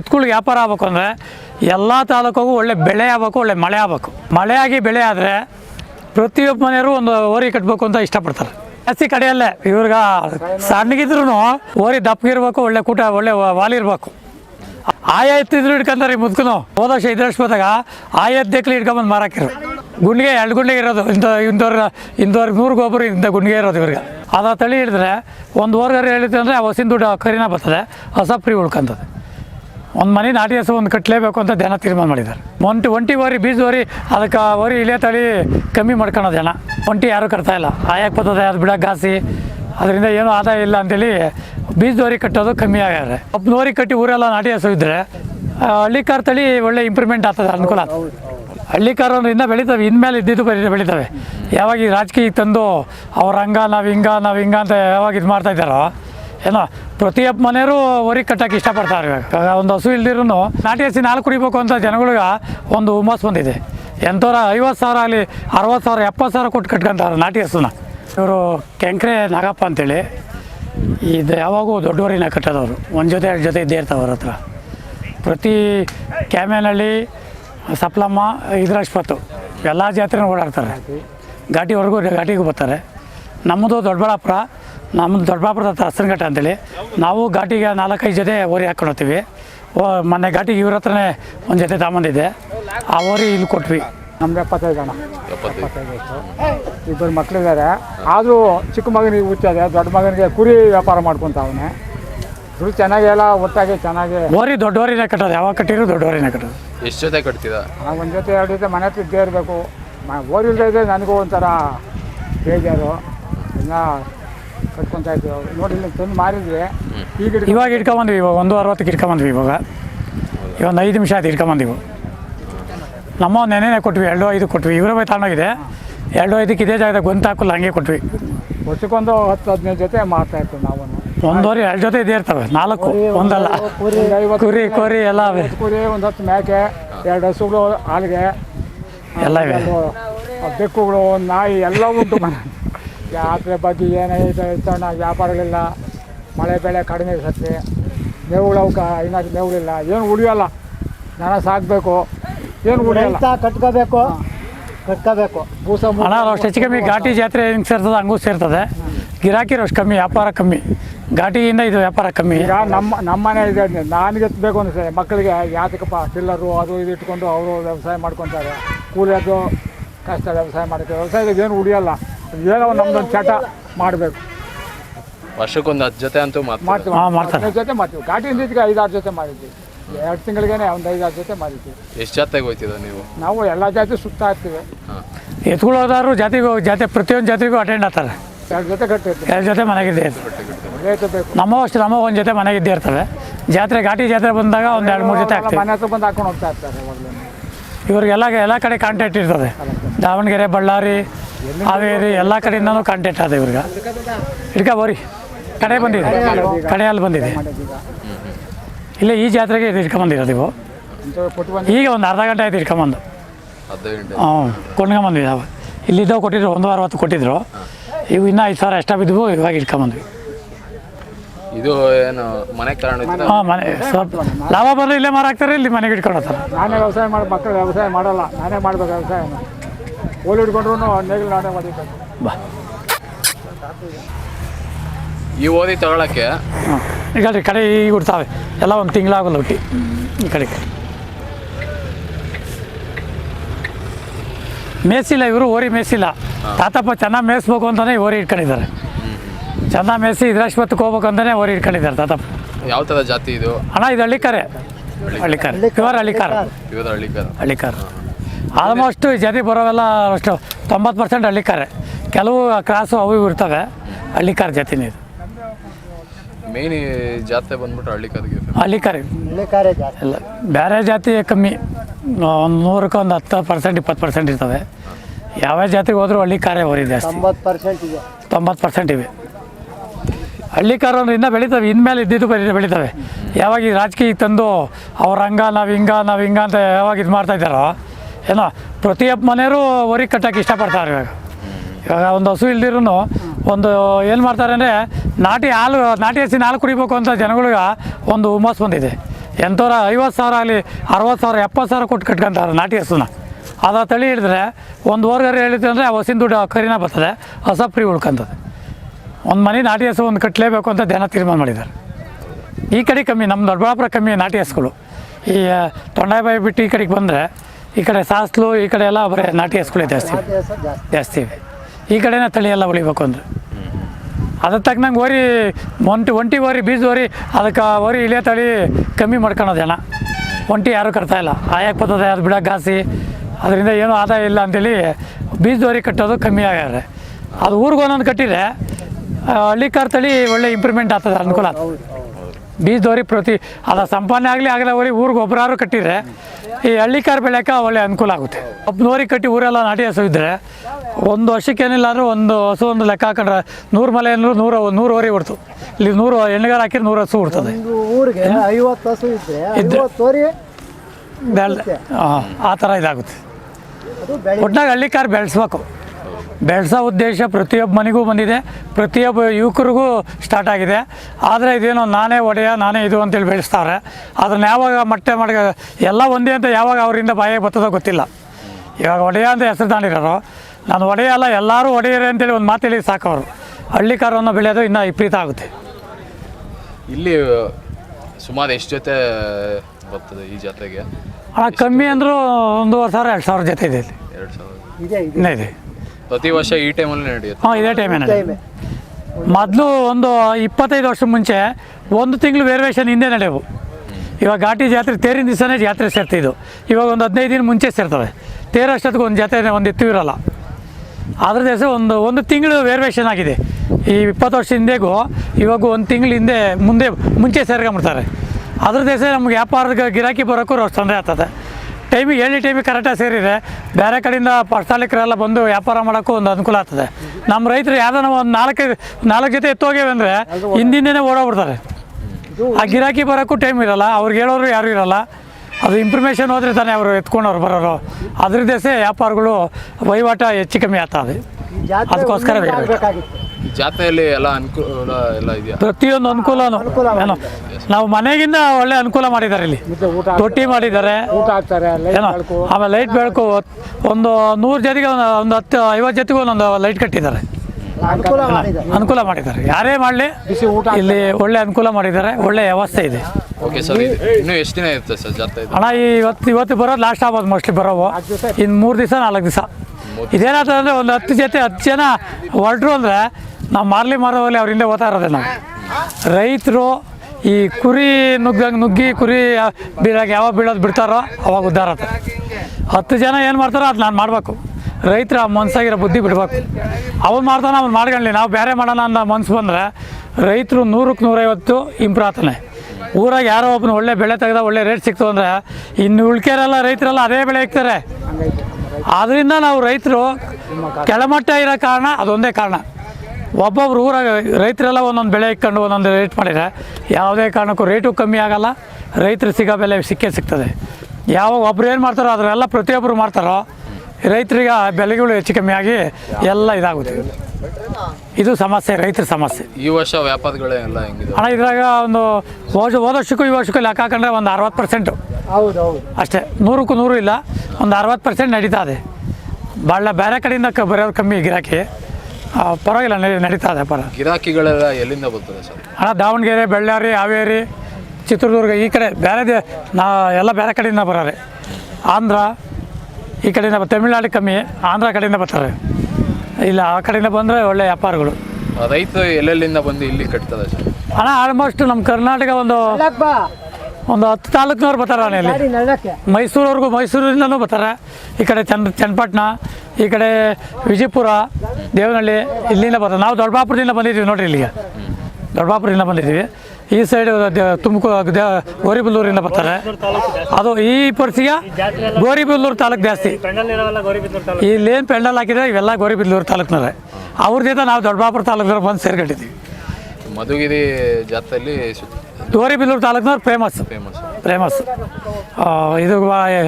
ಎತ್ಕೊಳ್ಳಿ ವ್ಯಾಪಾರ ಆಗ್ಬೇಕು ಅಂದರೆ ಎಲ್ಲ ತಾಲೂಕಿಗೂ ಒಳ್ಳೆ ಬೆಳೆ ಆಗ್ಬೇಕು, ಒಳ್ಳೆ ಮಳೆ ಆಗ್ಬೇಕು. ಮಳೆಯಾಗಿ ಬೆಳೆ ಆದರೆ ಪ್ರತಿಯೊಬ್ಬ ಮನೆಯವರು ಒಂದು ಓರಿ ಕಟ್ಟಬೇಕು ಅಂತ ಇಷ್ಟಪಡ್ತಾರೆ. ಜಾಸ್ತಿ ಕಡೆಯಲ್ಲೇ ಇವ್ರಿಗೆ ಸಣ್ಣಗಿದ್ರು ಓರಿ ದಪ್ಪಗಿರ್ಬೇಕು ಒಳ್ಳೆ ಕೂಟ, ಒಳ್ಳೆ ವಾಲಿರ್ಬೇಕು ಆಯ ಎತ್ತಿದ್ರು ಹಿಡ್ಕೊಂತಾರೆ ಈ ಮುದ್ಕನು. ಹೋದ ವರ್ಷ ಇದ್ರ ವರ್ಷ ಹೋದಾಗ ಆಯ ಎದ್ದೆಕ್ಲಿ ಹಿಡ್ಕೊಂಬಂದು ಮಾರಾಕಿರು. ಗುಂಡಿಗೆ ಎರಡು ಗುಂಡಿಗೆ ಇರೋದು, ಇಂಥ, ಇಂಥವ್ರ ಇಂಥವ್ರಿಗೆ ನೂರು ಗೊಬ್ಬರ ಇಂಥ ಗುಂಡಿಗೆ ಇರೋದು ಇವ್ರಿಗೆ. ಅದ ತಳಿ ಹಿಡಿದ್ರೆ ಒಂದು ಓರ್ಗರ್ ಹೇಳಿದ್ರೆ ಅಂದರೆ ಆ ಹೊಸಿನ ದುಡ್ಡು ಕರಿನ ಬರ್ತದೆ, ಹೊಸ ಫ್ರೀ ಉಳ್ಕೊಂತದೆ. ಒಂದು ಮನೆ ನಾಟಿ ಹಸು ಒಂದು ಕಟ್ಟಲೇಬೇಕು ಅಂತ ಜನ ತೀರ್ಮಾನ ಮಾಡಿದ್ದಾರೆ. ಒಂಟಿ ಒಂಟಿ ಹೋರಿ ಬೀಜ ಹೋರಿ ಅದಕ್ಕೆ ಓರಿ ಇಳೆ ತಳಿ ಕಮ್ಮಿ ಮಾಡ್ಕೊಳೋ ಜನ. ಒಂಟಿ ಯಾರೂ ಕಟ್ತಾ ಇಲ್ಲ. ಆಯಕ್ಕೆ ಬರ್ತದೆ, ಅದು ಬಿಡ ಗಾಸಿ ಅದರಿಂದ ಏನೂ ಆದಾಯ ಇಲ್ಲ ಅಂತೇಳಿ ಬೀಜ ಹೋರಿ ಕಟ್ಟೋದು ಕಮ್ಮಿ ಆಗ್ಯಾರೆ ಒಬ್ಬ ನೋರಿ ಕಟ್ಟಿ ಊರೆಲ್ಲ ನಾಟಿ ಹಸು ಇದ್ದರೆ ಹಳ್ಳಿ ಕಾರ್ ತಳಿ ಒಳ್ಳೆ ಇಂಪ್ರೂವ್ಮೆಂಟ್ ಆಗ್ತದೆ, ಅನುಕೂಲ ಆಗ್ತದೆ. ಹಳ್ಳಿ ಕಾರ್ ಅಂದ್ರೆ ಇನ್ನೂ ಬೆಳೀತವೆ, ಇನ್ಮೇಲೆ ಇದ್ದಿದ್ದು ಬೆಳಿತವೆ. ಯಾವಾಗ ಈ ರಾಜಕೀಯಕ್ಕೆ ತಂದು ಅವ್ರ ಹಂಗ, ನಾವು ಹಿಂಗ ನಾವು ಹಿಂಗ ಅಂತ ಯಾವಾಗ ಇದು ಮಾಡ್ತಾ ಇದ್ದಾರೋ ಏನೋ ಪ್ರತಿಯೊಬ್ಬ ಮನೆಯವರು ಹೊರಿ ಕಟ್ಟಕ್ಕೆ ಇಷ್ಟಪಡ್ತಾರೆ. ಇವಾಗ ಒಂದು ಹಸು ಇಲ್ದಿರೂ ನಾಟಿ ಹಸಿ ನಾಲ್ಕು ಕುಡಿಬೇಕು ಅಂತ ಜನಗಳಿಗೆ ಒಂದು ಹುಮ್ಮಸ್ ಬಂದಿದೆ. ಎಂಥವ್ರ ಐವತ್ತು ಸಾವಿರ ಆಗಲಿ ಅರವತ್ತು ಸಾವಿರ, ಎಪ್ಪತ್ತು ಸಾವಿರ ಕೊಟ್ಟು ಕಟ್ಕೊಂತಾರೆ ನಾಟಿ ಹಸುನ. ಇವರು ಕೆಂಕ್ರೆ ನಾಗಪ್ಪ ಅಂತೇಳಿ. ಇದು ಯಾವಾಗೂ ದೊಡ್ಡವರಿನ ಕಟ್ಟೋದವರು. ಒಂದು ಜೊತೆ, ಎರಡು ಜೊತೆ ಇದ್ದೇ ಇರ್ತಾವೆ ಅವ್ರ ಹತ್ರ. ಪ್ರತಿ ಕ್ಯಾಮೇನಹಳ್ಳಿ, ಸಪ್ಲಮ್ಮ ಇದ್ರಾಶ್ಪತ್ತು ಎಲ್ಲ ಜಾತ್ರೆನೂ ಓಡಾಡ್ತಾರೆ. ಘಾಟಿವರೆಗೂ, ಘಾಟಿಗೂ ಬರ್ತಾರೆ. ನಮ್ಮದು ದೊಡ್ಡಬಳ್ಳಾಪುರ. ನಮ್ಮದು ದೊಡ್ಡಬಾಪುರದ ಹತ್ರ ಹಸನಘಟ್ಟ ಅಂತೇಳಿ. ನಾವು ಘಾಟಿಗೆ ನಾಲ್ಕೈದು ಜೊತೆ ಓರಿ ಹಾಕೊಂಡು ಹೋಗ್ತೀವಿ. ಓ ಮೊನ್ನೆ ಘಾಟಿಗೆ ಇವ್ರ ಹತ್ರನೇ ಒಂದು ಜೊತೆ ತಗೊಂಬಂದಿದ್ದೆ. ಆ ಓರಿ ಇಲ್ಲಿ ಕೊಟ್ವಿ. ನಮ್ದು ಎಪ್ಪತ್ತೈದು ಜನ. ಎಪ್ಪತ್ತೈದು. ಇಬ್ಬರು ಮಕ್ಕಳಿದ್ದಾರೆ ಆದರೂ ಚಿಕ್ಕ ಮಗನಿಗೆ ಹುಚ್ಚಿದೆ ದೊಡ್ಡ ಮಗನಿಗೆ ಕುರಿ ವ್ಯಾಪಾರ ಮಾಡ್ಕೊತ ಅವನೆ. ಕುರಿ ಚೆನ್ನಾಗಿ ಎಲ್ಲ ಒಟ್ಟಾಗಿ ಚೆನ್ನಾಗಿ. ಓರಿ ದೊಡ್ಡವರಿನೇ ಕಟ್ಟೋದು. ಯಾವಾಗ ಕಟ್ಟಿರೋ ದೊಡ್ಡವರಿನೇ ಕಟ್ಟೋದು. ಎಷ್ಟು ಜೊತೆ ಕಟ್ತಿದ ನಾವು ಒಂದು ಜೊತೆ ಎರಡು ಜೊತೆ ಮನೆ ಹತ್ರ ಇದ್ದೇ ಇರಬೇಕು. ಓರಿ ಇಲ್ಲದೆ ಇದ್ರೆ ನನಗೂ ಒಂಥರ ಬೇಜಾರು. ಇನ್ನು ಕಟ್ಕೊತಾ ಇದ್ವಿ. ನೋಡಿ ಇಲ್ಲಿ ತಂದು ಮಾರಿದ್ವಿ. ಈಗ ಹಿಡ್ಕೊ- ಇವಾಗ ಇಟ್ಕೊಂಬಂದ್ವಿ ಇವಾಗ. ಒಂದು ಅರವತ್ತಕ್ಕೆ ಇಟ್ಕೊಂಬಂದ್ವಿ ಇವಾಗ. ಇವಾಗ ಒಂದು ಐದು ನಿಮಿಷ ಆಯ್ತು ಇಟ್ಕೊಂಬಂದಿವು ನಮ್ಮ ನೆನೆನೆ ಕೊಟ್ವಿ ಎರಡು ಐದು ಕೊಟ್ವಿ. ಇವರೇ ಬೈ ತಗೊಂಡೋಗಿದೆ. ಎರಡು ಐದಕ್ಕೆ ಇದೇ ಜಾಗದಾಗ ಗೊಂತಾಕಲ್ಲ ಹಂಗೆ ಕೊಟ್ವಿ. ವರ್ಷಕ್ಕೊಂದು ಹತ್ತು ಹದಿನೈದು ಜೊತೆ ಮಾರ್ತಾ ಇರ್ತೀವಿ ನಾವು. ಒಂದೂವರೆ ಎರಡು ಜೊತೆ ಇದೇ ಇರ್ತವೆ. ನಾಲ್ಕು ಒಂದಲ್ಲ. ಕುರಿ ಕುರಿ ಕೋರಿ ಎಲ್ಲ ಅವೆ ಕುರಿ ಒಂದು ಹತ್ತು ಮೇಕೆ ಎರಡು ಹಸುಗಳು ಹಾಲಿಗೆ ಎಲ್ಲ ಇವೆ. ಒಂದು ಬೆಕ್ಕುಗಳು ನಾಯಿ ಎಲ್ಲ ಉಂಟು ಮನೆ. ಜಾತ್ರೆ ಬಗ್ಗೆ ಏನೇ ಇತ್ತಣ್ಣ ವ್ಯಾಪಾರಗಳಿಲ್ಲ ಮಳೆ ಬೆಳೆ ಕಡಿಮೆ ಸತ್ತೆ ಮೇವುಗಳು ಇನ್ನೂ ಮೇವುಗಳಿಲ್ಲ. ಏನು ಉಳಿಯೋಲ್ಲ? ನನ ಸಾಕಬೇಕು. ಏನು ಉಳಿಯಲ್ಲ? ಕಟ್ಕೋಬೇಕು. ಕಟ್ಕೋಬೇಕು. ಭೂಸ ಹಣ ಅಷ್ಟು ಹೆಚ್ಚು ಕಮ್ಮಿ ಘಾಟಿ ಜಾತ್ರೆ ಹೆಂಗೆ ಸೇರ್ತದೆ? ಹಂಗೂ ಸೇರ್ತದೆ. ಗಿರಾಕಿರು ಅಷ್ಟು ಕಮ್ಮಿ ವ್ಯಾಪಾರ ಕಮ್ಮಿ. ಘಾಟಿಯಿಂದ ಇದು ವ್ಯಾಪಾರ ಕಮ್ಮಿ. ಈಗ ನಮ್ಮ ನಮ್ಮ ಮನೆ ಇದೆ. ನನಗೆ ಎತ್ತಬೇಕು ಅನಿಸ್ತದೆ ಮಕ್ಕಳಿಗೆ ಯಾತಕ್ಕಪ್ಪ ಟಿಲ್ಲರು ಅದು ಇದು ಇಟ್ಕೊಂಡು ಅವರು ವ್ಯವಸಾಯ ಮಾಡ್ಕೊತಾರೆ. ಕೂಲಿ ಅದು ಕಷ್ಟ ವ್ಯವಸಾಯ ಮಾಡ್ತಾರೆ. ವ್ಯವಸಾಯದಾಗ ಏನು ಉಳಿಯಲ್ಲ? ಏನೋ ನಮ್ದೊಂದು ಚಟ ಮಾಡಬೇಕು. ವರ್ಷಕ್ಕೊಂದು ಹತ್ತು ಜೊತೆ ಅಂತೂ ಮಾತ್ರ ಮಾಡ್ತೀವಿ. ಹಾಂ ಮಾಡ್ತಾರೆ. ಹದಿನೈದು ಜೊತೆ ಮಾಡ್ತೀವಿ. ಘಾಟಿ ಇದ್ದಿದ್ದಕ್ಕೆ ಐದಾರು ಜೊತೆ ಮಾಡಿದ್ವಿ. ಎರಡು ತಿಂಗಳಿಗೇನೆ ಒಂದು ಐದಾರು ಜೊತೆ ಮಾಡಿದ್ವಿ. ಎಷ್ಟು ಜಾತ್ರೆಗೆ ಹೋಯ್ತಿದ ನೀವು? ನಾವು ಎಲ್ಲ ಜಾತಿ ಸುತ್ತಾ ಇರ್ತೀವಿ. ಹಾಂ. ಎತ್ಗಳು ಹೋದಾರು ಜಾತಿಗೂ ಜಾತಿ ಪ್ರತಿಯೊಂದು ಜಾತಿಗೂ ಅಟೆಂಡ್ ಆಗ್ತಾರೆ. ಎರಡು ಜೊತೆ ಕಟ್ಟಿರ್ತೀವಿ ಎರಡು ಜೊತೆ ಮನೆಗಿದ್ದೇ ಇರ್ತವೆ. ರೇಟ್ ಬೇಕು ನಮ್ಮ ಅಷ್ಟು ನಮ್ಮ ಒಂದು ಜೊತೆ ಮನೆಗಿದ್ದೇ ಇರ್ತವೆ. ಜಾತ್ರೆ ಘಾಟಿ ಜಾತ್ರೆ ಬಂದಾಗ ಒಂದು ಎರಡು ಮೂರು ಜೊತೆ ಎಲ್ಲ ಆಗ್ತವೆ ಮನೆ ಹತ್ರ ಬಂದು ಹಾಕೊಂಡು ಹೋಗ್ತಾ ಇರ್ತಾರೆ ಇವ್ರಿಗೆಲ್ಲ ಎಲ್ಲ ಕಡೆ ಕಾಂಟ್ಯಾಕ್ಟ್ ಇರ್ತದೆ. ದಾವಣಗೆರೆ ಬಳ್ಳಾರಿ ಹಾವೇರಿ ಎಲ್ಲ ಕಡೆಯಿಂದನೂ ಕಾಂಟ್ಯಾಕ್ಟ್ ಅದ ಇವ್ರಿಗೆ. ಹಿಡ್ಕ ಬರ್ರಿ ಕಡೆ ಬಂದಿದೆ. ಕಡೆಯಲ್ಲಿ ಬಂದಿದೆ. ಇಲ್ಲ ಈ ಜಾತ್ರೆಗೆ ಇದು ಇಟ್ಕೊಂಬಂದಿರೋದು ಇವು ಈಗ ಒಂದು ಅರ್ಧ ಗಂಟೆ ಆಯ್ತು ಇಟ್ಕೊಂಬಂದು ಹ್ಞೂ ಕೊಂಡ್ಕೊಂಬಂದ್ವಿ ನಾವು ಇಲ್ಲಿದ್ದವು ಕೊಟ್ಟಿದ್ರು ಒಂದು ಅರವತ್ತು ಕೊಟ್ಟಿದ್ರು. ಇವು ಇನ್ನೂ ಐದು ಸಾವಿರ ಎಷ್ಟ ಬಿದ್ದವು ಇವಾಗ ಇಟ್ಕೊಂಬಂದ್ವಿ ಇದು ಏನು ಮನೆ ಕಾರಣ ಹಾಂ ಮನೆ ಸ್ವಲ್ಪ ಲಾಭ ಬರಲಿ ಇಲ್ಲೇ ಮಾರಾಕ್ತಾರೆ ಇಲ್ಲಿ ಮನೆಗೆ ಇಟ್ಕೊಂಡು ಹೋಗ್ತಾರೆ. ನಾನೇ ವ್ಯವಸಾಯ ಮಾಡಿ ಮಕ್ಕಳು ವ್ಯವಸಾಯ ಮಾಡಲ್ಲ. ನಾನೇ ಮಾಡ್ಬೇಕು ವ್ಯವಸಾಯ ಓಲಿ ಹಿಡ್ಕೊಂಡ್ರು ನೇಗಿಲು ನಾಟಕ ಬಾ. ಈ ಓದಿ ತಗೊಳಕ್ಕೆ? ಈಗ ಈ ಕಡೆ ಈಗ ಹುಡ್ತಾವೆ. ಎಲ್ಲ ಒಂದು ತಿಂಗಳಾಗಲ್ಲ ಹುಟ್ಟಿ. ಈ ಕಡೆ. ಮೇಸಿಲ್ಲ ಇವರು ಓರಿ ಮೇಸಿಲ್ಲ. ತಾತಪ್ಪ ಚೆನ್ನಾಗಿ ಮೇಯಿಸ್ಬೇಕು ಅಂತಲೇ ಓರಿ ಇಟ್ಕೊಂಡಿದ್ದಾರೆ ಚೆನ್ನಾಗಿ ಮೇಯಿಸಿ ಇದ್ರಾಶ್ಪತ್ಗೆ ಹೋಗ್ಬೇಕು ಅಂತಾನೆ ಓರಿ ಇಟ್ಕೊಂಡಿದ್ದಾರೆ ತಾತಪ್ಪ. ಯಾವ ಥರ ಜಾತಿ ಇದು? ಅಣ್ಣ ಇದು ಹಳ್ಳಿಕಾರೆ. ಹಳ್ಳಿಕಾರೆ. ಪ್ಯೂರ್ ಹಳ್ಳಿಕಾರ. ಇವರ ಹಳ್ಳಿಕಾರ. ಹಳ್ಳಿಕಾರ. ಆಲ್ಮೋಸ್ಟು ಈ ಜಾತಿ ಬರೋವೆಲ್ಲ ಅಷ್ಟು ತೊಂಬತ್ತು ಪರ್ಸೆಂಟ್ ಹಳ್ಳಿಕಾರೆ. ಕೆಲವು ಕ್ರಾಸು ಅವು ಇವು ಇರ್ತವೆ ಹಳ್ಳಿಕಾರ ಜಾತಿನೇ ಇದು. ಮೇನ್ ಈ ಜಾತ್ರೆ ಬಂದ್ಬಿಟ್ಟು ಹಳ್ಳಿಕಾರಿಗೆ ಹಳ್ಳಿಕಾರೆ. ಹಳ್ಳಿಕಾರೆ ಜಾಸ್ತಿ. ಎಲ್ಲ ಬೇರೆ ಜಾತಿ ಕಮ್ಮಿ. ಒಂದು ನೂರಕ್ಕೆ ಒಂದು ಹತ್ತು ಪರ್ಸೆಂಟ್ ಇಪ್ಪತ್ತು ಪರ್ಸೆಂಟ್ ಇರ್ತವೆ. ಯಾವ ಜಾತಿಗೆ ಹೋದರೂ ಹಳ್ಳಿ ಕಾರೇ ಹೊರಿ ಜಾಸ್ತಿ. ತೊಂಬತ್ತು ಪರ್ಸೆಂಟ್ ಇದೆ. ತೊಂಬತ್ತು ಪರ್ಸೆಂಟ್ ಇವೆ. ಹಳ್ಳಿಕಾರ ಅಂದ್ರೆ ಇನ್ನೂ ಬೆಳಿತವೆ ಇನ್ಮೇಲೆ ಇದ್ದಿದ್ದು ಬರೀ ಬೆಳಿತವೆ. ಯಾವಾಗ ಈ ರಾಜಕೀಯ ತಂದು ಅವ್ರ ಹಂಗ ನಾವು ಹಿಂಗ ನಾವು ಹಿಂಗ ಅಂತ ಯಾವಾಗ ಇದು ಮಾಡ್ತಾ ಇದ್ದಾರೋ ಏನೋ ಪ್ರತಿಯೊಬ್ಬ ಮನೆಯವರು ಹೊರಿ ಕಟ್ಟಕ್ಕೆ ಇಷ್ಟಪಡ್ತಾರೆ ಇವಾಗ. ಇವಾಗ ಒಂದು ಹಸು ಇಲ್ದಿರೂ ಒಂದು ಏನು ಮಾಡ್ತಾರೆ ಅಂದರೆ, ನಾಟಿ ಹಾಲು, ನಾಟಿ ಹಸಿನ ಹಾಲು ಕುಡಿಬೇಕು ಅಂತ ಜನಗಳಿಗೆ ಒಂದು ಹುಮ್ಮಸ್ ಬಂದಿದೆ. ಎಂಥವ್ರ ಐವತ್ತು ಸಾವಿರ ಆಗಲಿ, ಅರವತ್ತು ಸಾವಿರ, ಎಪ್ಪತ್ತು ಸಾವಿರ ಕೊಟ್ಟು ಕಟ್ಕೊಂತಾರೆ ನಾಟಿ ಹಸುನ. ಅದ ತಳಿ ಹಿಡಿದ್ರೆ ಒಂದು ಓರ್ಗರ್ ಹೇಳಿದ್ರೆ ಅಂದರೆ ಹಸಿನ ದುಡ್ಡು ಕರಿನ ಬರ್ತದೆ ಹೊಸ ಫ್ರೀ ಉಳ್ಕೊಂತದೆ ಒಂದು ಮನೆ ನಾಟಿ ಹಸು ಒಂದು ಕಟ್ಟಲೇಬೇಕು ಅಂತ ಜನ ತೀರ್ಮಾನ ಮಾಡಿದ್ದಾರೆ. ಈ ಕಡೆ ಕಮ್ಮಿ ನಮ್ಮ ದೊಡ್ಡಬಳ್ಳಾಪುರ ಕಮ್ಮಿ ನಾಟಿ ಹಸುಗಳು. ಈ ತೊಂಡಾಯಿ ಬಾಯಿ ಬಿಟ್ಟು ಈ ಕಡೆಗೆ ಬಂದರೆ ಈ ಕಡೆ ಸಾಸ್ಲು ಈ ಕಡೆ ಎಲ್ಲ ಬರೀ ನಾಟಿ ಹಸುಗಳೇ ಜಾಸ್ತಿ. ಜಾಸ್ತಿ. ಇವೆ ಈ ಕಡೆನೇ ತಳಿ ಎಲ್ಲ ಉಳಿಬೇಕು ಅಂದ್ರೆ. ಅದ್ರ ತಕ್ಕನಂಗೆ ಓರಿ ಒಂಟಿ ಒಂಟಿ ಓರಿ ಬೀಜ ಓರಿ ಅದಕ್ಕೆ ಓರಿ ಇಳೆ ತಳಿ ಕಮ್ಮಿ ಮಾಡ್ಕೊಳೋದು ಜನ. ಒಂಟಿ ಯಾರೂ ಕಟ್ತಾ ಇಲ್ಲ. ಆಯಕ್ಕೆ ಬರ್ತದೆ ಅದು ಬಿಡಕ್ಕೆ ಗಾಸಿ. ಅದರಿಂದ ಏನೂ ಆದಾಯ ಇಲ್ಲ ಅಂತೇಳಿ ಬೀಜ ಓರಿ ಕಟ್ಟೋದು ಕಮ್ಮಿ ಆಗ್ಯಾರೆ ಅದು ಊರಿಗೆ ಒಂದೊಂದು ಕಟ್ಟಿದ್ರೆ ಆ, ಹಳ್ಳಿ ಕಾರ್ ತಳಿ ಒಳ್ಳೆ ಇಂಪ್ರೂವ್ಮೆಂಟ್ ಆಗ್ತದೆ ಅನುಕೂಲ ಆಗ್ತದೆ. ಬೀಜದವ್ರಿ ಪ್ರತಿ ಅದ ಸಂಪಾದನೆ ಆಗಲಿ ಆಗಲ್ಲ ಅವ್ರಿ ಊರಿಗೆ ಒಬ್ಬರಾರು ಕಟ್ಟಿದ್ರೆ ಈ ಹಳ್ಳಿ ಕಾರ್ ಬೆಳೆಯೋಕೆ ಒಳ್ಳೆ ಅನುಕೂಲ ಆಗುತ್ತೆ. ಒಬ್ಬನವ್ರಿಗೆ ಕಟ್ಟಿ ಊರೆಲ್ಲ ನಾಟಿ ಹಸು ಇದ್ದರೆ ಒಂದು ವರ್ಷಕ್ಕೆ ಏನಿಲ್ಲ ಅಂದ್ರೆ ಒಂದು ಹಸು ಒಂದು ಲೆಕ್ಕ ಹಾಕೊಂಡ್ರೆ ನೂರು ಮಲೆ ಅಂದ್ರೆ ನೂರು ನೂರು ವರಿ ಹೊಡ್ತು. ಇಲ್ಲಿ ನೂರು ಎಣ್ಣೆಗಾರ ಹಾಕಿದ್ರೆ ನೂರು ಹಸು ಹುಡ್ತದೆ ಊರಿಗೆ ಐವತ್ತು ಹಸು ಹಾಂ ಆ ಥರ ಇದಾಗುತ್ತೆ. ಒಟ್ಟಾಗಿ ಹಳ್ಳಿಕಾರ ಹಳ್ಳಿ ಕಾರ್ ಬೆಳೆಸ್ಬೇಕು. ಬೆಳೆಸೋ ಉದ್ದೇಶ ಪ್ರತಿಯೊಬ್ಬ ಮನೆಗೂ ಬಂದಿದೆ ಪ್ರತಿಯೊಬ್ಬ ಯುವಕರಿಗೂ ಸ್ಟಾರ್ಟ್ ಆಗಿದೆ. ಆದರೆ ಇದೇನೋ ನಾನೇ ಒಡೆಯ ನಾನೇ ಇದು ಅಂತೇಳಿ ಬೆಳೆಸ್ತಾರೆ. ಅದನ್ನು ಯಾವಾಗ ಮಟ್ಟೆ ಮಾಡಿ ಎಲ್ಲ ಒಂದೇ ಅಂತ ಯಾವಾಗ ಅವರಿಂದ ಬಾಯಿಗೆ ಬರ್ತದೋ ಗೊತ್ತಿಲ್ಲ. ಇವಾಗ ಒಡೆಯ ಅಂತ ಹೆಸರು ತಾಂಡಿರೋರು. ನಾನು ಒಡೆಯ ಅಲ್ಲ ಎಲ್ಲರೂ ಒಡೆಯರೆ ಅಂತೇಳಿ ಒಂದು ಮಾತು ಹೇಳಿ ಸಾಕವರು ಹಳ್ಳಿ ಕಾರನ್ನು ಬೆಳೆಯೋದು ಇನ್ನೂ ವಿಪರೀತ ಆಗುತ್ತೆ. ಇಲ್ಲಿ ಸುಮಾರು ಎಷ್ಟು ಜೊತೆ ಬರ್ತದೆ ಈ ಜಾತ್ರೆಗೆ? ಹಣ ಕಮ್ಮಿ ಅಂದರೂ ಒಂದೂವರೆ ಸಾವಿರ ಎರಡು ಸಾವಿರ ಜೊತೆ ಇದೆ ಇಲ್ಲಿ. ಎರಡು ಸಾವಿರ. ಇದೆ ಇದೆ. ಪ್ರತಿ ವರ್ಷ ಈ ಟೈಮಲ್ಲಿ ನಡೆಯುತ್ತೆ. ಹಾಂ ಇದೇ ಟೈಮ್ ಮೊದಲು ಒಂದು ಇಪ್ಪತ್ತೈದು ವರ್ಷ ಮುಂಚೆ ಒಂದು ತಿಂಗಳು ವೇರಿಯೇಷನ್ ಹಿಂದೆ ನಡೆಯವು ಇವಾಗ ಘಾಟಿ ಜಾತ್ರೆ ತೇರಿನ ದಿವಸನೇ ಜಾತ್ರೆ ಸೇರ್ತಿದ್ದು. ಇವಾಗ ಒಂದು ಹದಿನೈದು ದಿನ ಮುಂಚೆ ಸೇರ್ತವೆ. ತೇರಷ್ಟೊತ್ತಿಗೆ ಒಂದು ಜಾತ್ರೆ ಒಂದು ಎತ್ತು ಇರಲ್ಲ. ಅದ್ರ ದಿವಸ ಒಂದು ಒಂದು ತಿಂಗಳು ವೇರಿಯೇಷನ್ ಆಗಿದೆ. ಈ ಇಪ್ಪತ್ತು ವರ್ಷ ಹಿಂದೆಗೂ ಇವಾಗ ಒಂದು ತಿಂಗಳು ಹಿಂದೆ ಮುಂದೆ ಮುಂಚೆ ಸೇರ್ಕೊಂಬಿಡ್ತಾರೆ ಅದ್ರ ದಿವಸ ನಮ್ಗೆ ವ್ಯಾಪಾರದ ಗಿರಾಕಿ ಬರೋಕ್ಕೂ ಅಷ್ಟು ತೊಂದರೆ ಆಗ್ತದೆ. ಟೈಮಿಗೆ ಹೇಳಿ ಟೈಮಿಗೆ ಕರೆಕ್ಟಾಗಿ ಸೇರಿದರೆ ಬೇರೆ ಕಡೆಯಿಂದ ಪಡ್ಸಾಲಿಕರೆಲ್ಲ ಬಂದು ವ್ಯಾಪಾರ ಮಾಡೋಕ್ಕೂ ಒಂದು ಅನುಕೂಲ ಆಗ್ತದೆ. ನಮ್ಮ ರೈತರು ಯಾವ್ದಾನ ಒಂದು ನಾಲ್ಕೈದು ನಾಲ್ಕು ಜೊತೆ ಎತ್ತೋಗ್ಯವೆ ಅಂದರೆ ಹಿಂದಿನೇ ಓಡೋಗ್ಬಿಡ್ತಾರೆ. ಆ ಗಿರಾಕಿ ಬರೋಕ್ಕೂ ಟೈಮ್ ಇರಲ್ಲ ಅವ್ರಿಗೆ ಹೇಳೋರು ಯಾರೂ ಇರಲ್ಲ. ಅದು ಇನ್ಫಾರ್ಮೇಷನ್ ಹೋದರೆ ತಾನೇ ಅವರು ಎತ್ಕೊಂಡವ್ರು ಬರೋರು. ಅದ್ರ ದೇಶ ವ್ಯಾಪಾರಗಳು ವಹಿವಾಟ ಹೆಚ್ಚು ಕಮ್ಮಿ ಆಗ್ತದೆ. ಅದಕ್ಕೋಸ್ಕರ ಜಾತ್ರೆಯಲ್ಲಿ ಎಲ್ಲ ಅನುಕೂಲ ಎಲ್ಲ ಇದೆಯಾ? ಪ್ರತಿಯೊಂದು ಅನುಕೂಲನೂ ಅನುಕೂಲ ಏನೋ? ನಾವು ಮನೆಗಿಂತ ಒಳ್ಳೆ ಅನುಕೂಲ ಮಾಡಿದ್ದಾರೆ ಇಲ್ಲಿ. ತೊಟ್ಟಿ ಮಾಡಿದ್ದಾರೆ. ಊಟ ಹಾಕ್ತಾರೆ ಲೈಟ್ ಏನೋ? ಬೆಳಕು. ಆಮೇಲೆ ಲೈಟ್ ಬೆಳಕು ಒಂದು ನೂರು ಜೊತೆಗೆ ಒಂದು ಒಂದು ಹತ್ತು ಐವತ್ತು ಜೊತೆಗೆ ಒಂದೊಂದು ಲೈಟ್ ಕಟ್ಟಿದ್ದಾರೆ. ಅನುಕೂಲ ಮಾಡಿದ್ದಾರೆ. ಅನುಕೂಲ ಮಾಡಿದ್ದಾರೆ. ಯಾರೇ ಮಾಡಲಿ ಬಿಸಿ ಊಟ ಇಲ್ಲಿ ಒಳ್ಳೆ ಅನುಕೂಲ ಮಾಡಿದ್ದಾರೆ. ಒಳ್ಳೆ ವ್ಯವಸ್ಥೆ ಇದೆ. ಓಕೆ ಸರ್ ಇದು ಇನ್ನೂ ಎಷ್ಟು ದಿನ ಇರುತ್ತೆ ಸರ್ ಜಾತ್ರೆ ಇದು? ಹಣ ಇವತ್ತು ಇವತ್ತು ಬರೋದು ಲಾಸ್ಟ್ ಆಗ್ಬೋದು ಮೋಸ್ಟ್ಲಿ ಬರೋವು. ಇನ್ನು ಮೂರು ದಿವಸ ನಾಲ್ಕು ದಿವಸ. ಇದೇನಾಗ್ತದೆ ಅಂದರೆ ಒಂದು ಹತ್ತು ಜೊತೆ ಹತ್ತು ಜನ ಹೊರಟ್ರು ಅಂದರೆ ನಾವು ಮಾರ್ಲಿ ಮಾರೋದಲ್ಲಿ ಹಿಂದೆ ಓದ್ತಾ ಇರೋದೇ ನಾವು. ರೈತರು ಈ ಕುರಿ ನುಗ್ಗಂಗೆ ನುಗ್ಗಿ ಕುರಿ ಬೀಳಾಗ ಯಾವಾಗ ಬೀಳೋದು ಬಿಡ್ತಾರೋ ಅವಾಗ ಉದ್ಧಾರ ಹತ್ತು ಜನ ಏನು ಮಾಡ್ತಾರೋ ಅದು ನಾನು ಮಾಡಬೇಕು. ರೈತರ ಮನ್ಸಾಗಿರೋ ಬುದ್ಧಿ ಬಿಡಬೇಕು. ಅವನು ಮಾಡ್ತಾನೆ, ಅವ್ನು ಮಾಡ್ಕೊಳ್ಳಿ ನಾವು ಬೇರೆ ಮಾಡೋಣ ಅಂತ ಮನ್ಸು ಬಂದರೆ ರೈತರು ನೂರಕ್ಕೆ ನೂರೈವತ್ತು ಇಂಪ್ರೂವ್ ಆಗ್ತಾನೆ ಊರಾಗ ಯಾರೋ ಒಬ್ಬನು ಒಳ್ಳೆ ಬೆಳೆ ತೆಗೆದ ಒಳ್ಳೆ ರೇಟ್ ಸಿಕ್ತು ಅಂದರೆ ಇನ್ನು ಉಳ್ಕೆರೆಲ್ಲ ರೈತರೆಲ್ಲ ಅದೇ ಬೆಳೆ ಇಕ್ತಾರೆ. ಆದ್ದರಿಂದ ನಾವು ರೈತರು ಕೆಳಮಟ್ಟ ಇರೋ ಕಾರಣ ಅದೊಂದೇ ಕಾರಣ. ಒಬ್ಬೊಬ್ರು ಊರಾಗ ರೈತರೆಲ್ಲ ಒಂದೊಂದು ಬೆಳೆ ಇಕ್ಕೊಂಡು ಒಂದೊಂದು ರೇಟ್ ಮಾಡಿದರೆ ಯಾವುದೇ ಕಾರಣಕ್ಕೂ ರೇಟು ಕಮ್ಮಿ ಆಗೋಲ್ಲ ರೈತರು ಸಿಗೋ ಬೆಲೆ ಸಿಕ್ಕೇ ಸಿಗ್ತದೆ. ಯಾವಾಗ ಒಬ್ರು ಏನು ಮಾಡ್ತಾರೋ ಅದರೆಲ್ಲ ಪ್ರತಿಯೊಬ್ಬರು ಮಾಡ್ತಾರೋ ರೈತರಿಗೆ ಆ ಬೆಲೆಗಳು ಹೆಚ್ಚು ಕಮ್ಮಿ ಆಗಿ ಎಲ್ಲ ಇದಾಗುತ್ತೆ. ಇದು ಸಮಸ್ಯೆ ರೈತರ ಸಮಸ್ಯೆ. ಈ ವರ್ಷ ವ್ಯಾಪಾರಗಳೇ ಎಲ್ಲ ಹೆಂಗಿದೆ? ಹಣ ಇದ್ರಾಗ ಒಂದು ಹೋದ ಹೋದ ವರ್ಷಕ್ಕೂ ಈ ವರ್ಷಕ್ಕೂ ಲೆಕ್ಕ ಹಾಕೊಂಡ್ರೆ ಒಂದು ಅರವತ್ತು ಪರ್ಸೆಂಟು ಹೌದು ಹೌದು ಅಷ್ಟೇ ನೂರಕ್ಕೂ ನೂರು ಇಲ್ಲ ಒಂದು ಅರವತ್ತು ಪರ್ಸೆಂಟ್ ನಡೀತಾ ಇದೆ. ಭಾಳ ಬೇರೆ ಕಡೆಯಿಂದ ಕ ಬರೋದು ಕಮ್ಮಿ ಗಿರಾಕಿ ಪರವಾಗಿಲ್ಲ ನಡಿ ನಡೀತಾ ಇದೆ ಪರ. ಗಿರಾಕಿಗಳೆಲ್ಲ ಎಲ್ಲಿಂದ ಬರ್ತದೆ ಸರ್? ಅಣ್ಣ ದಾವಣಗೆರೆ ಬಳ್ಳಾರಿ ಹಾವೇರಿ ಚಿತ್ರದುರ್ಗ ಈ ಕಡೆ ಬೇರೆ ದೇ ನಾ ಎಲ್ಲ ಬೇರೆ ಕಡೆಯಿಂದ ಬರೋರೆ. ಆಂಧ್ರ ಈ ಕಡೆಯಿಂದ ಬ- ತಮಿಳ್ನಾಡು ಕಮ್ಮಿ ಆಂಧ್ರ ಕಡೆಯಿಂದ ಬರ್ತಾರೆ. ಇಲ್ಲ ಆ ಕಡೆಯಿಂದ ಬಂದರೆ ಒಳ್ಳೆ ವ್ಯಾಪಾರಗಳು. ರೈತರು ಎಲ್ಲೆಲ್ಲಿಂದ ಬಂದು ಇಲ್ಲಿ ಕಟ್ತದೆ ಸರ್? ಹಣ ಆಲ್ಮೋಸ್ಟ್ ನಮ್ಮ ಕರ್ನಾಟಕ ಒಂದು ಒಂದು ಹತ್ತು ತಾಲೂಕಿನವ್ರು ಬರ್ತಾರೆ ಅಣ್ಣ ಇಲ್ಲಿ. ಮೈಸೂರವ್ರಿಗೂ ಮೈಸೂರಿಂದನೂ ಬರ್ತಾರೆ. ಈ ಕಡೆ ಚನ್ ಚನ್ನಪಟ್ಟಣ ಈ ಕಡೆ ವಿಜಯಪುರ ದೇವನಹಳ್ಳಿ ಇಲ್ಲಿಂದ ಬರ್ತದೆ. ನಾವು ದೊಡ್ಡಬಾಪುರದಿಂದ ಬಂದಿದ್ದೀವಿ ನೋಡಿರಿ ಇಲ್ಲಿಗೆ. ದೊಡ್ಡಬಾಪುರದಿಂದ ಬಂದಿದ್ದೀವಿ. ಈ ಸೈಡ್ ತುಮಕೂರು ಗೋರಿಬಿಲ್ಲೂರಿಂದ ಬರ್ತಾರೆ. ಅದು ಈ ಪರ್ಸಿಗೆ ಗೋರಿಬಿಲ್ಲೂರು ತಾಲೂಕು ಜಾಸ್ತಿ. ಇಲ್ಲೇನು ಪೆಂಡಲ್ ಹಾಕಿದ್ರೆ ಇವೆಲ್ಲ ಗೋರಿಬಿಲ್ಲೂರು ತಾಲೂಕಿನವ್ರೆ. ಅವ್ರದಿಂದ ನಾವು ದೊಡ್ಡಬಾಪುರ ತಾಲೂಕಿನವ್ರು ಬಂದು ಸೇರ್ಕೊಂಡಿದ್ದೀವಿ. ಮಧುಗಿರಿ ಜಾತ್ರೆಯಲ್ಲಿ ಗೋರಿಬಿಲ್ಲೂರು ತಾಲೂಕಿನವ್ರು ಫೇಮಸ್ ಫೇಮಸ್ ಫೇಮಸ್ ಇದು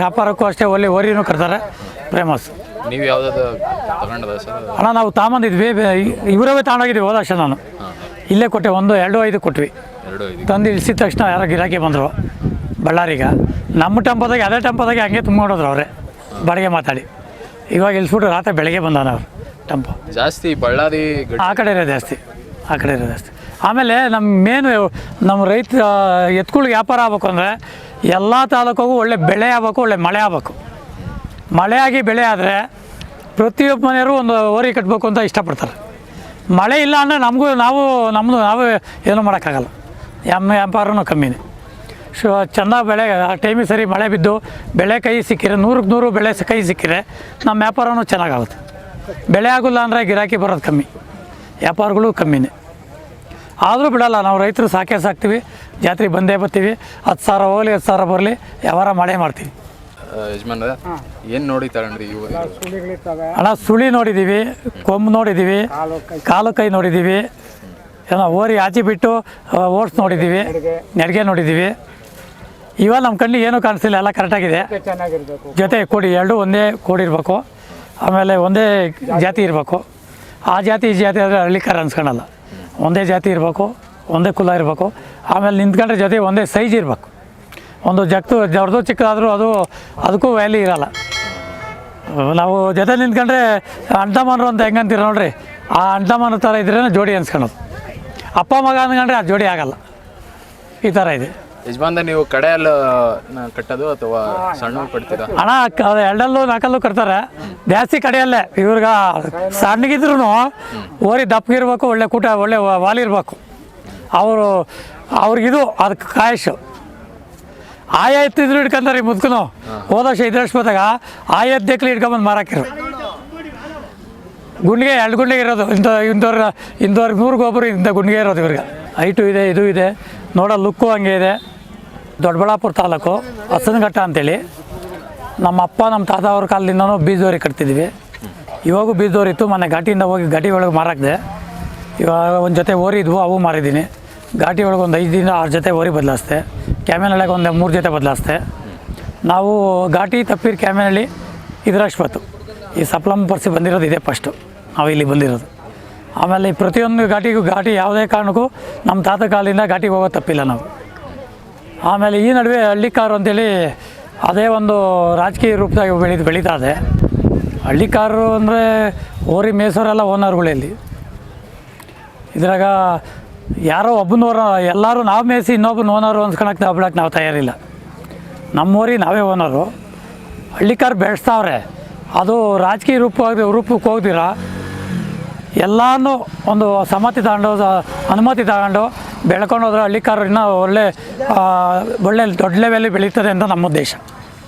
ವ್ಯಾಪಾರಕ್ಕೂ ಅಷ್ಟೇ ಒಳ್ಳೆ ಓರಿನೂ ಕರ್ತಾರೆ ಫೇಮಸ್ ನೀವು ಯಾವ್ದಾದ್ರು ತಗೊಂಡದ ಸರ್? ಅಣ್ಣ ನಾವು ತಾಮಂದಿದ್ವಿ ಇವರವೇ ತಗೊಂಡೋಗಿದ್ವಿ ಹೋದ ಅಷ್ಟೇ ನಾನು. ಇಲ್ಲೇ ಕೊಟ್ಟೆ ಒಂದು ಎರಡು ಐದು ಕೊಟ್ವಿ. ಎರಡು ಐದು. ತಂದು ಇಳಿಸಿದ ತಕ್ಷಣ ಯಾರೋ ಗಿರಾಕಿ ಬಂದರು ಬಳ್ಳಾರಿಗೆ. ನಮ್ಮ ಟೆಂಪೋದಾಗೆ ಅದೇ ಟೆಂಪೋದಾಗೆ ಹಂಗೆ ತುಂಬ್ಕೊಂಡೋದ್ರು ಅವರೇ. ಬಾಡಿಗೆ ಮಾತಾಡಿ. ಇವಾಗ ಇಳಿಸ್ಬಿಟ್ಟು ರಾತ್ರಿ ಬೆಳಗ್ಗೆ ಬಂದಾನ ಅವ್ರು ಟೆಂಪೋ. ಜಾಸ್ತಿ ಬಳ್ಳಾರಿ ಆ ಕಡೆ ಇರೋದು ಜಾಸ್ತಿ ಆ ಕಡೆ ಇರೋದು ಜಾಸ್ತಿ. ಆಮೇಲೆ ನಮ್ಮ ಮೇನು ನಮ್ಮ ರೈತ ಎತ್ಕೊಳ್ಳಿ ವ್ಯಾಪಾರ ಆಗ್ಬೇಕು ಅಂದರೆ ಎಲ್ಲ ತಾಲೂಕಿಗೂ ಒಳ್ಳೆ ಬೆಳೆ ಆಗ್ಬೇಕು ಒಳ್ಳೆ ಮಳೆ ಆಗ್ಬೇಕು. ಮಳೆಯಾಗಿ ಬೆಳೆ ಆದರೆ ಪ್ರತಿಯೊಬ್ಬ ಮನೆಯವರು ಒಂದು ಓರಿ ಕಟ್ಟಬೇಕು ಅಂತ ಇಷ್ಟಪಡ್ತಾರೆ. ಮಳೆ ಇಲ್ಲ ಅಂದರೆ ನಮಗೂ ನಾವು ನಮ್ಮದು ನಾವು ಏನೂ ಮಾಡೋಕ್ಕಾಗಲ್ಲ. ಎಮ್ಮ ವ್ಯಾಪಾರನೂ ಕಮ್ಮಿನೇ. ಸೊ ಚೆಂದ ಬೆಳೆ, ಆ ಟೈಮಿಗೆ ಸರಿ ಮಳೆ ಬಿದ್ದು ಬೆಳೆ ಕೈ ಸಿಕ್ಕಿರೆ ನೂರಕ್ಕೆ ನೂರು ಬೆಳೆ ಕೈ ಸಿಕ್ಕಿರೆ ನಮ್ಮ ವ್ಯಾಪಾರವೂ ಚೆನ್ನಾಗಾಗುತ್ತೆ. ಬೆಳೆ ಆಗೋಲ್ಲ ಅಂದರೆ ಗಿರಾಕಿ ಬರೋದು ಕಮ್ಮಿ. ವ್ಯಾಪಾರಗಳು ಕಮ್ಮಿನೇ. ಆದರೂ ಬಿಡಲ್ಲ, ನಾವು ರೈತರು ಸಾಕೇ ಸಾಕ್ತೀವಿ, ಜಾತ್ರೆಗೆ ಬಂದೇ ಬರ್ತೀವಿ, ಹತ್ತು ಸಾವಿರ ಹೋಗಲಿ, ಹತ್ತು ಸಾವಿರ ಬರಲಿ, ವ್ಯವಹಾರ ಮಾಡೇ ಮಾಡ್ತೀವಿ. ಯಜಮಾನ್ರೆ ಏನು ನೋಡಿ ತಗೊಂಡ್ರಿ ಇವು? ಸುಳಿಗಳಿರ್ತವೆ ಹಣ ಸುಳಿ ನೋಡಿದ್ದೀವಿ ಕೊಂಬು ನೋಡಿದ್ದೀವಿ ಕಾಲು ಕೈ. ಕಾಲು ಕೈ ನೋಡಿದ್ದೀವಿ ಏನೋ ಓರಿ ಆಚೆ ಬಿಟ್ಟು ಓಟ್ಸ್ ನೋಡಿದ್ದೀವಿ ನೆಡ್ಗೆ. ನೋಡಿದ್ದೀವಿ ಇವಾಗ ನಮ್ಮ ಕಣ್ಣಿಗೆ ಏನೂ ಕಾಣಿಸ್ತಿಲ್ಲ ಎಲ್ಲ ಕರೆಕ್ಟಾಗಿದೆ ಜೊತೆ ಕೂಡಿ ಎರಡು ಒಂದೇ ಕೂಡಿರ್ಬೇಕು ಆಮೇಲೆ ಒಂದೇ ಜಾತಿ ಇರಬೇಕು. ಆ ಜಾತಿ ಈ ಜಾತಿ ಆದರೆ ಹಳ್ಳಿಕಾರ ಅನ್ಸ್ಕೊಳಲ್ಲ ಒಂದೇ ಜಾತಿ ಇರಬೇಕು ಒಂದೇ ಕುಲ ಇರಬೇಕು. ಆಮೇಲೆ ನಿಂತ್ಕೊಂಡ್ರೆ ಜೊತೆ ಒಂದೇ ಸೈಜ್ ಇರಬೇಕು. ಒಂದು ಜಗ್ತು ದೊಡ್ಡದು ಚಿಕ್ಕದಾದರೂ ಅದು ಅದಕ್ಕೂ ವ್ಯಾಲ್ಯೂ ಇರಲ್ಲ. ನಾವು ಜೊತೆ ನಿಂತ್ಕೊಂಡ್ರೆ ಅಂಡಮಾನರು ಅಂತ ಹೆಂಗಂತೀರ ನೋಡ್ರಿ ಆ ಅಂಡಮಾನ ಥರ ಇದ್ರೇ ಜೋಡಿ ಅನ್ಸ್ಕೊಳೋದು. ಅಪ್ಪ ಮಗ ಅಂದ್ಕೊಂಡ್ರೆ ಅದು ಜೋಡಿ ಆಗಲ್ಲ. ಈ ಥರ ಇದೆ. ಯಜಮಾನ್ ನೀವು ಕಡೆಯಲ್ಲಿ ಕಟ್ಟೋದು ಅಥವಾ ಸಣ್ಣ ಕಟ್ತೀರಾ? ಎರಡಲ್ಲೂ ನಾಲ್ಕಲ್ಲೂ ಕಟ್ತಾರೆ. ಜಾಸ್ತಿ ಕಡೆಯಲ್ಲೇ ಇವ್ರಿಗೆ ಸಣ್ಣಗಿದ್ರು ಓರಿ ದಪ್ಪಗಿರ್ಬೇಕು ಒಳ್ಳೆ ಕೂಟ ಒಳ್ಳೆ ವಾಲಿರ್ಬೇಕು ಅವರು ಅವ್ರಿಗಿದು ಅದಕ್ಕೆ ಕಾಯಶು ಆಯ ಎತ್ತಿದ್ರು ಹಿಡ್ಕೊಂತಾರೆ ಮುದ್ಕನು. ಹೋದ ವರ್ಷ ಇದ್ರ ಹೋದಾಗ ಆಯ ಎದ್ದೆಕ್ಲಿ ಹಿಡ್ಕೊಂಬಂದು ಮಾರಾಕಿರು ಗುಂಡಿಗೆ ಎರಡು ಗುಂಡಿಗೆ ಇರೋದು. ಇಂಥ ಇಂಥವ್ರ ಇಂಥವ್ರಿಗೆ ನೂರು ಗೊಬ್ಬರ ಇಂಥ ಗುಂಡಿಗೆ ಇರೋದು ಇವ್ರಿಗೆ. ಹೈಟು ಇದೆ ಇದು ಇದೆ. ನೋಡೋ ಲುಕ್ಕು ಹಂಗೆ ಇದೆ. ದೊಡ್ಡಬಳ್ಳಾಪುರ ತಾಲೂಕು ಹಸನಘಟ್ಟ ಅಂತೇಳಿ. ನಮ್ಮ ಅಪ್ಪ ನಮ್ಮ ತಾತ ಅವ್ರ ಕಾಲದಿಂದನೂ ಬೀಜದೋರಿ ಕಟ್ತಿದ್ವಿ. ಇವಾಗೂ ಬೀಜೋರಿ ಇತ್ತು. ಮೊನ್ನೆ ಘಾಟಿಯಿಂದ ಹೋಗಿ ಘಾಟಿ ಒಳಗೆ ಮಾರಾಕ್ದೆ. ಇವಾಗ ಒಂದು ಜೊತೆ ಓರಿ ಇದ್ವು ಅವು ಮಾರಿದ್ದೀನಿ. ಘಾಟಿ ಒಳಗೆ ಒಂದು ಐದು ದಿನ ಆರು ಜೊತೆ ಓರಿ ಬದಲಾಯಿಸ್ದೆ ಕ್ಯಾಮೆನೊಳಗೆ ಒಂದು ಮೂರು ಜೊತೆ ಬದಲಾಯಿಸ್ದೆ. ನಾವು ಘಾಟಿ ತಪ್ಪೀರ್ ಕ್ಯಾಮೆನಲ್ಲಿ ಇದ್ರಷ್ಟು ಈ ಸಪ್ಲಮ್ ಪರ್ಸಿ ಬಂದಿರೋದು ಇದೇ ಫಸ್ಟು ನಾವು ಇಲ್ಲಿ ಬಂದಿರೋದು. ಆಮೇಲೆ ಪ್ರತಿಯೊಂದು ಘಾಟಿಗೂ ಘಾಟಿ ಯಾವುದೇ ಕಾರಣಕ್ಕೂ ನಮ್ಮ ತಾತ ಕಾಲದಿಂದ ಘಾಟಿಗೆ ಹೋಗೋ ತಪ್ಪಿಲ್ಲ ನಾವು. ಆಮೇಲೆ ಈ ನಡುವೆ ಹಳ್ಳಿ ಕಾರು ಅಂತೇಳಿ ಅದೇ ಒಂದು ರಾಜಕೀಯ ರೂಪದಾಗಿ ಬೆಳೀತು ಬೆಳೀತಾ ಇದೆ. ಹಳ್ಳಿ ಕಾರು ಅಂದರೆ ಓರಿ ಮೇಸೋರೆಲ್ಲ ಓನರ್ಗಳು ಇಲ್ಲಿ. ಇದ್ರಾಗ ಯಾರೋ ಒಬ್ಬನ ಓರ ಎಲ್ಲರೂ ನಾವು ಮೇಯಿಸಿ ಇನ್ನೊಬ್ಬನ ಓನರು ಅನ್ಸ್ಕೊಳಕ್ಕೆ ನಾವು ಬಿಡೋಕ್ಕೆ ನಾವು ತಯಾರಿಲ್ಲ. ನಮ್ಮ ಊರಿಗೆ ನಾವೇ ಓನರು. ಹಳ್ಳಿಕಾರ ಬೆಳೆಸ್ತಾವ್ರೆ. ಅದು ರಾಜಕೀಯ ರೂಪವಾಗಿ, ರೂಪಕ್ಕೆ ಹೋಗ್ದಿರ, ಎಲ್ಲನೂ ಒಂದು ಸಮ್ಮತಿ ತಗೊಂಡು ಅನುಮತಿ ತಗೊಂಡು ಬೆಳ್ಕೊಂಡು ಹೋದ್ರೆ ಹಳ್ಳಿಕಾರ ಇನ್ನೂ ಒಳ್ಳೆ ಒಳ್ಳೆ ದೊಡ್ಡ ಲೆವೆಲ್ಲಿ ಬೆಳೀತದೆ ಅಂತ ನಮ್ಮ ಉದ್ದೇಶ.